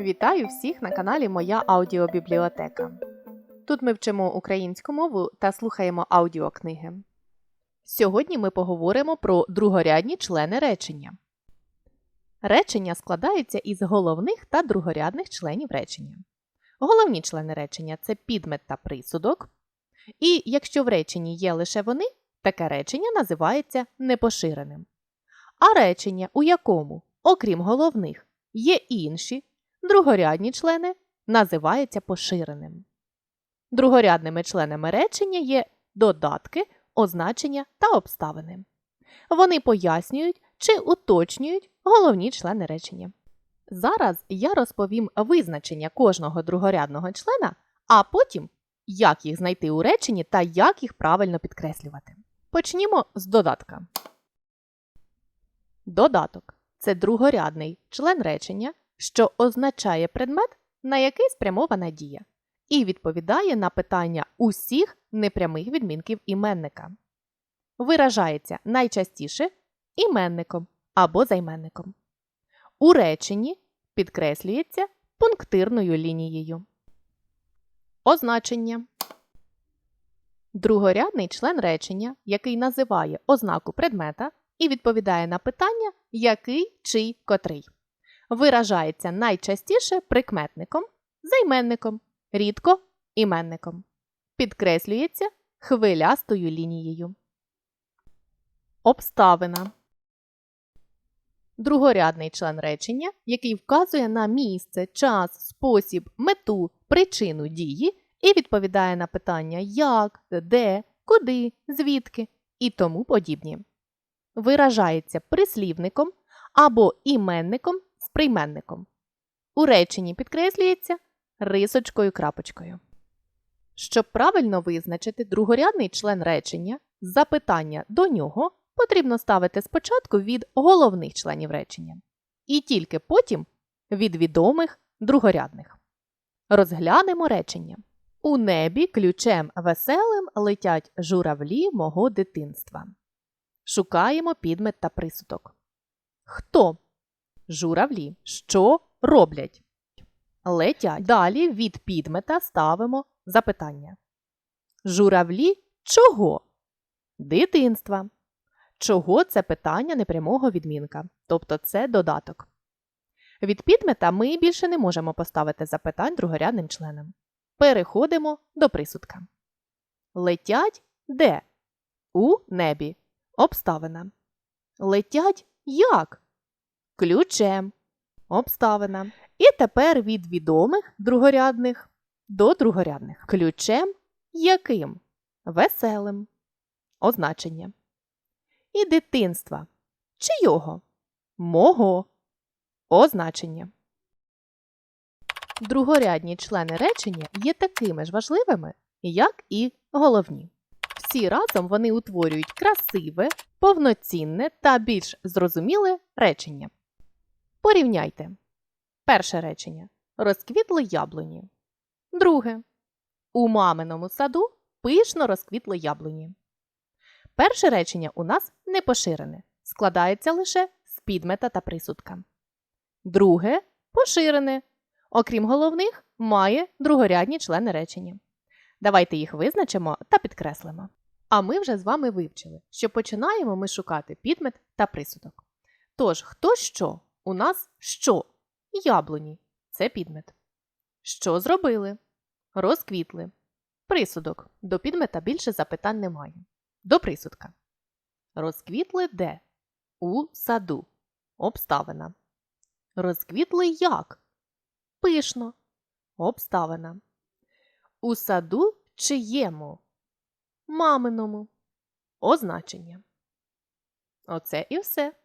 Вітаю всіх на каналі Моя аудіобібліотека. Тут ми вчимо українську мову та слухаємо аудіокниги. Сьогодні ми поговоримо про другорядні члени речення. Речення складаються із головних та другорядних членів речення. Головні члени речення це підмет та присудок. І якщо в реченні є лише вони, таке речення називається непоширеним. А речення, у якому, окрім головних, є інші, другорядні члени, називається поширеним. Другорядними членами речення є додатки, означення та обставини. Вони пояснюють чи уточнюють головні члени речення. Зараз я розповім визначення кожного другорядного члена, а потім як їх знайти у реченні та як їх правильно підкреслювати. Почнімо з додатка. Додаток це другорядний член речення, що означає предмет, на який спрямована дія, і відповідає на питання усіх непрямих відмінків іменника. Виражається найчастіше іменником або займенником. У реченні підкреслюється пунктирною лінією. Означення Другорядний член речення, який називає ознаку предмета і відповідає на питання який, чий, котрий. Виражається найчастіше прикметником, займенником, рідко іменником. Підкреслюється хвилястою лінією. Обставина Другорядний член речення, який вказує на місце, час, спосіб, мету, причину дії і відповідає на питання як, де, куди, звідки і тому подібні. Виражається прислівником або іменником прийменником. У реченні підкреслюється рисочкою крапочкою. Щоб правильно визначити другорядний член речення, запитання до нього потрібно ставити спочатку від головних членів речення, і тільки потім від відомих другорядних. Розглянемо речення. У небі ключем веселим летять журавлі мого дитинства. Шукаємо підмет та присудок. Хто? Журавлі. Що роблять? Летять. Далі від підмета ставимо запитання. Журавлі чого? Дитинства. Чого це питання непрямого відмінка, тобто це додаток. Від підмета ми більше не можемо поставити запитань другорядним членам. Переходимо до присудка. Летять де? У небі. Обставина. Летять як? Ключем. Обставина. І тепер від відомих другорядних до другорядних. Ключем яким? Веселим. Означення. І дитинства. Чийого? Мого. Означення. Другорядні члени речення є такими ж важливими, як і головні. Всі разом вони утворюють красиве, повноцінне та більш зрозуміле речення. Порівняйте. Перше речення. Розквітли яблуні. Друге. У маминому саду пишно розквітли яблуні. Перше речення у нас не поширене, складається лише з підмета та присудка. Друге поширене. Окрім головних, має другорядні члени речення. Давайте їх визначимо та підкреслимо. А ми вже з вами вивчили, що починаємо ми шукати підмет та присудок. Тож, хто що? У нас що? Яблуні це підмет. Що зробили? Розквітли. Присудок. До підмета більше запитань немає. До присудка. Розквітли де? У саду. Обставина. Розквітли як? Пишно. Обставина. У саду чиєму? Маминому. Означення. Оце і все.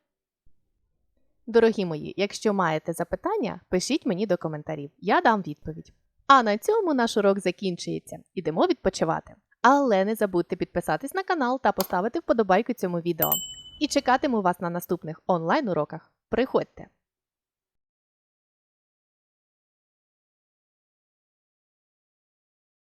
Дорогі мої, якщо маєте запитання, пишіть мені до коментарів. Я дам відповідь. А на цьому наш урок закінчується. Ідемо відпочивати. Але не забудьте підписатись на канал та поставити вподобайку цьому відео. І чекатиму вас на наступних онлайн-уроках. Приходьте!